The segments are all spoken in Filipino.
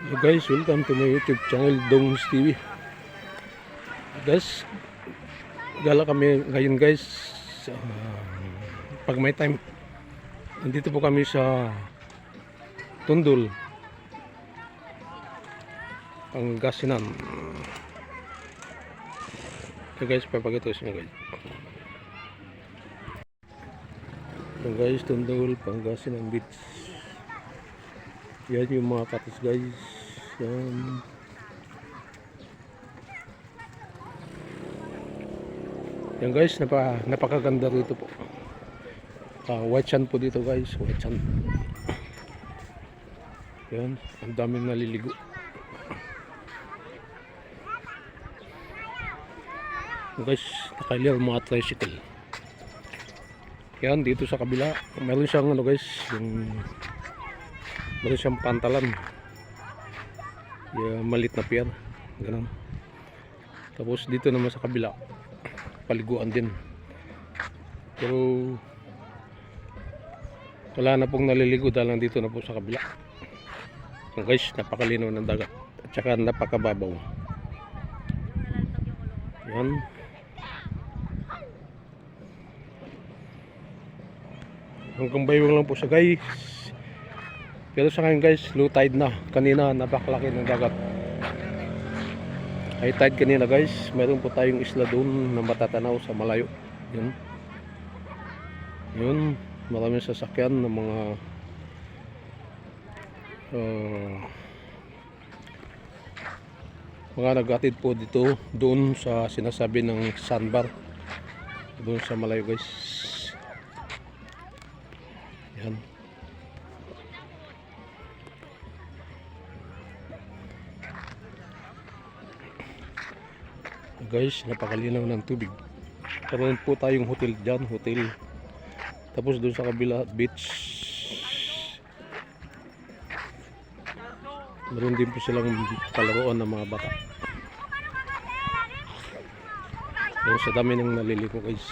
Hey guys, welcome to my YouTube channel, Dongs TV. Guys, gala kami ngayon guys. sa- pag may time, nandito po kami sa Tundol, Pangasinan. So guys, papakita ko sa inyo guys. So guys, Tundol, Pangasinan Beach. Yan yung mga katas guys. Yan. Yan guys, napa, napakaganda rito po. Ah, white sand po dito guys, white sand. Yan, ang daming naliligo. Guys, nakailir mga tricycle. Yan, dito sa kabila, meron siyang ano guys, yung meron siyang pantalan. Yung malit na pier. Ganun. Tapos dito naman sa kabila paliguan din. Pero wala na pong naliligo dahil nandito na po sa kabila. So guys napakalinaw ng dagat at saka napakababaw. Yan. Hanggang baywang lang po siya guys pero sa ngayon guys, low tide na. Kanina napakalaki ng dagat. High tide kanina guys. Meron po tayong isla doon na matatanaw sa malayo. Yun. Yun. Maraming sasakyan ng mga uh, mga nagatid po dito doon sa sinasabi ng sandbar doon sa malayo guys yan guys napakalinaw ng tubig. Meron po tayong hotel dyan hotel. Tapos doon sa kabila beach. Meron din po silang palaruan ng mga bata. Yan sa dami ng naliliko guys.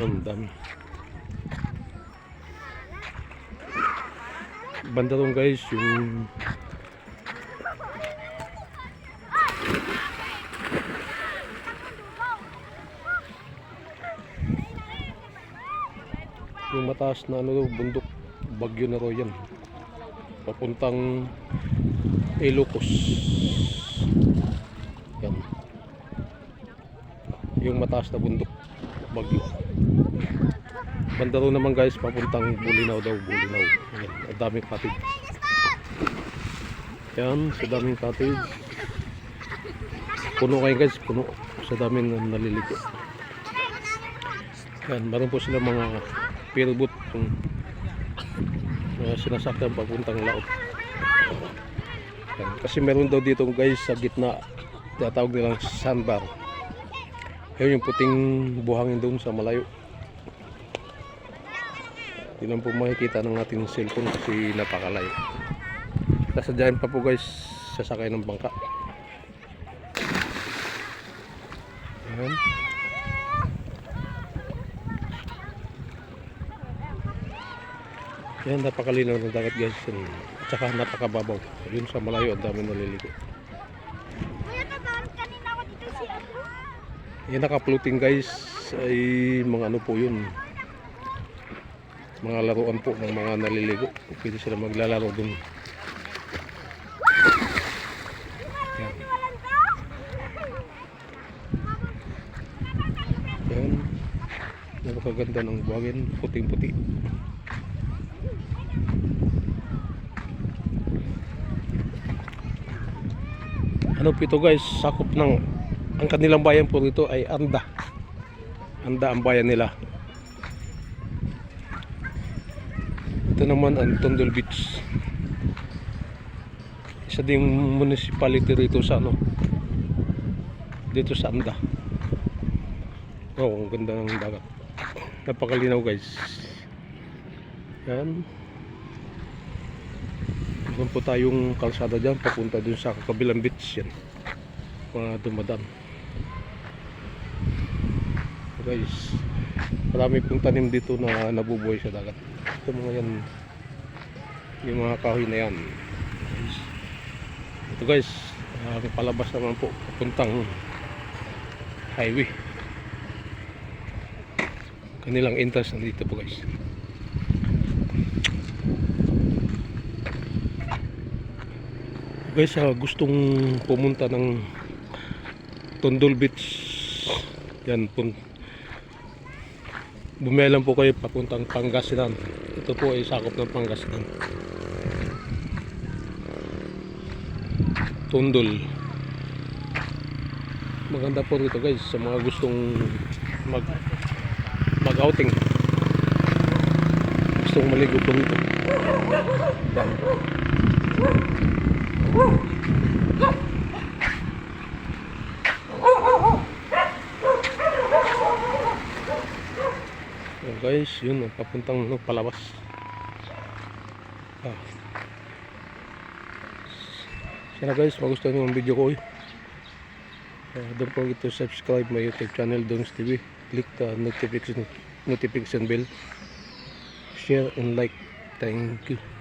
Ang dami. Banda ron guys yung mataas na ano bundok bagyo na raw yan. Papuntang Ilocos. Yan. Yung mataas na bundok bagyo. Banda raw naman guys papuntang Bulinaw daw Bulinaw. Yan, ang daming cottage. Yan sa daming cottage. Puno kayo guys puno. Sa daming naliligo. Yan meron po sila mga spearboat kung uh, sinasakyan papuntang laot. Kasi meron daw dito guys sa gitna tinatawag nilang sandbar. Yun yung puting buhangin doon sa malayo. Hindi lang po makikita ng ating cellphone kasi napakalayo kasadyahan pa po guys sasakay ng bangka. Yan Yan, napakalinaw ng dagat guys. At saka napakababaw. Yun sa malayo, ang dami naliligo. Yan naka-floating guys ay mga ano po yun. Mga laruan po ng mga naliligo. Pwede sila maglalaro dun. Yan. Yan. Napakaganda ng buhangin. Puting-puti. Ano po ito guys? Sakop ng ang kanilang bayan po rito ay Anda. Anda ang bayan nila. Ito naman ang Tondol Beach. Isa ding municipality rito sa ano dito sa Anda. Oh ang ganda ng dagat. Napakalinaw guys. Yan Meron po tayong kalsada dyan papunta dun sa kabilang beach yan. Mga dumadaan. Guys, marami pong tanim dito na nabubuhay sa dagat. Ito mga yan yung mga kahoy na yan ito guys uh, palabas naman po papuntang highway kanilang entrance nandito po guys guys ah, gustong pumunta ng Tondol Beach. Yan po bumaya lang po kayo papuntang Pangasinan. Ito po ay sakop ng Pangasinan. Tondol. Maganda po rito guys sa mga gustong mag mag outing gustong maligo po rito. Yan Yan guys, yun, oh, papuntang no, palabas. Ah. Sana guys, magustuhan nyo ang video ko. Eh. Uh, don't forget to subscribe my YouTube channel, Dongs TV. Click the notification, notification bell. Share and like. Thank you.